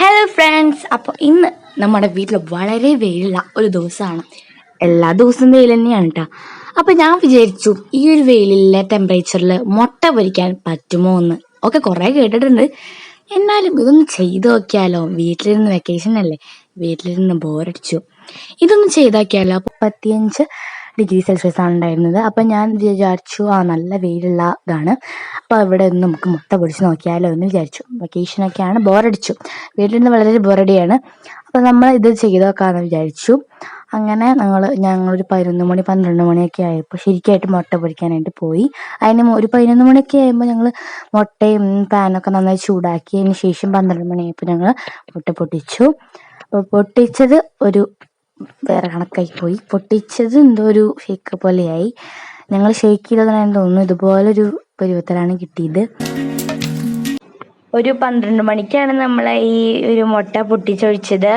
Hello friends അപ്പോൾ ഇന്ന് നമ്മുടെ വീട്ടിൽ വളരെ വെയിലുള്ള ഒരു ദിവസമാണ്. എല്ലാ ദിവസവും വെയിൽ തന്നെയാണ് കേട്ടോ അപ്പോൾ ഞാൻ വിചാരിച്ചു ഈ ഒരു വെയിലിലെ ടെമ്പറേച്ചറിൽ മുട്ട പൊരിക്കാൻ പറ്റുമോ എന്ന്. ഒക്കെ കുറേ കേട്ടിട്ടുണ്ട്. എന്നാലും ഇതൊന്ന് ചെയ്തു നോക്കിയാലോ? വീട്ടിലിരുന്ന് വെക്കേഷൻ അല്ലേ? വീട്ടിലിരുന്ന് ബോറടിച്ചു ഇതൊന്ന് ചെയ്താക്കിയാലോ? പത്തിയഞ്ച് ഡിഗ്രി സെൽഷ്യസ് ആണ് ഉണ്ടായിരുന്നത്. അപ്പം ഞാൻ വിചാരിച്ചു ആ നല്ല വെയിലുള്ള ഇതാണ്. അപ്പോൾ അവിടെ ഒന്ന് നമുക്ക് മുട്ട പൊടിച്ച് നോക്കിയാലോ എന്ന് വിചാരിച്ചു. വെക്കേഷനൊക്കെയാണ് ബോറടിച്ചു. വീട്ടിലിരുന്ന് വളരെ ബോറടിയാണ്. അപ്പോൾ നമ്മൾ ഇത് ചെയ്ത് നോക്കാമെന്ന് വിചാരിച്ചു. അങ്ങനെ ഞങ്ങൾ ഞങ്ങളൊരു പതിനൊന്ന് മണി പന്ത്രണ്ട് മണിയൊക്കെ ആയപ്പോൾ ശരിക്കായിട്ട് മുട്ട പൊരിക്കാനായിട്ട് പോയി. അതിന് ഒരു പതിനൊന്ന് മണിയൊക്കെ ആയപ്പോൾ ഞങ്ങൾ മുട്ടയും പാനൊക്കെ നന്നായി ചൂടാക്കി അതിന് ശേഷം പന്ത്രണ്ട് മണിയായപ്പോൾ ഞങ്ങൾ മുട്ട പൊട്ടിച്ചു. അപ്പോൾ പൊട്ടിച്ചത് ഒരു വേറെ കണക്കായി പോയി പൊട്ടിച്ചത് എന്തോ ഒരു ഷേക്ക് പോലെയായി. ഞങ്ങൾ ഷേക്ക് ചെയ്തതാണ് തോന്നുന്നു. ഇതുപോലൊരു പരുവത്തിലാണ് കിട്ടിയത്. ഒരു പന്ത്രണ്ട് മണിക്കാണ് നമ്മൾ ഈ ഒരു മുട്ട പൊട്ടിച്ചൊഴിച്ചത്.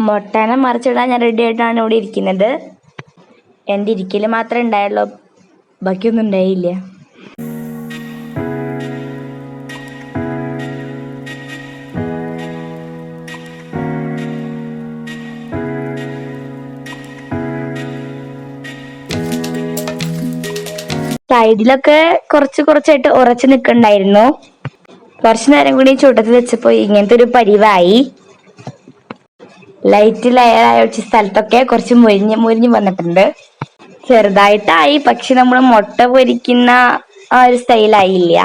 മുട്ടനെ മറിച്ചിടാൻ ഞാൻ റെഡി ആയിട്ടാണ് ഇവിടെ ഇരിക്കുന്നത്. എന്റെ ഇരിക്കൽ മാത്രമേ ഉണ്ടായുള്ളൂ. ബാക്കിയൊന്നും ഉണ്ടായില്ല. സൈഡിലൊക്കെ കുറച്ച് കുറച്ചായിട്ട് ഉറച്ചു നിൽക്കണ്ടായിരുന്നു കുറച്ചു നേരം കൂടി ചൂട്ടത്തിൽ വെച്ചപ്പോ ഇങ്ങനത്തെ ഒരു പരിവായി. ലൈറ്റ് ലെയറായ വെച്ച സ്ഥലത്തൊക്കെ കുറച്ച് മുരിഞ്ഞ് മുരിഞ്ഞ് വന്നിട്ടുണ്ട്. ചെറുതായിട്ടായി പക്ഷെ നമ്മൾ മുട്ട പൊരിക്കുന്ന ആ ഒരു സ്റ്റൈലായില്ല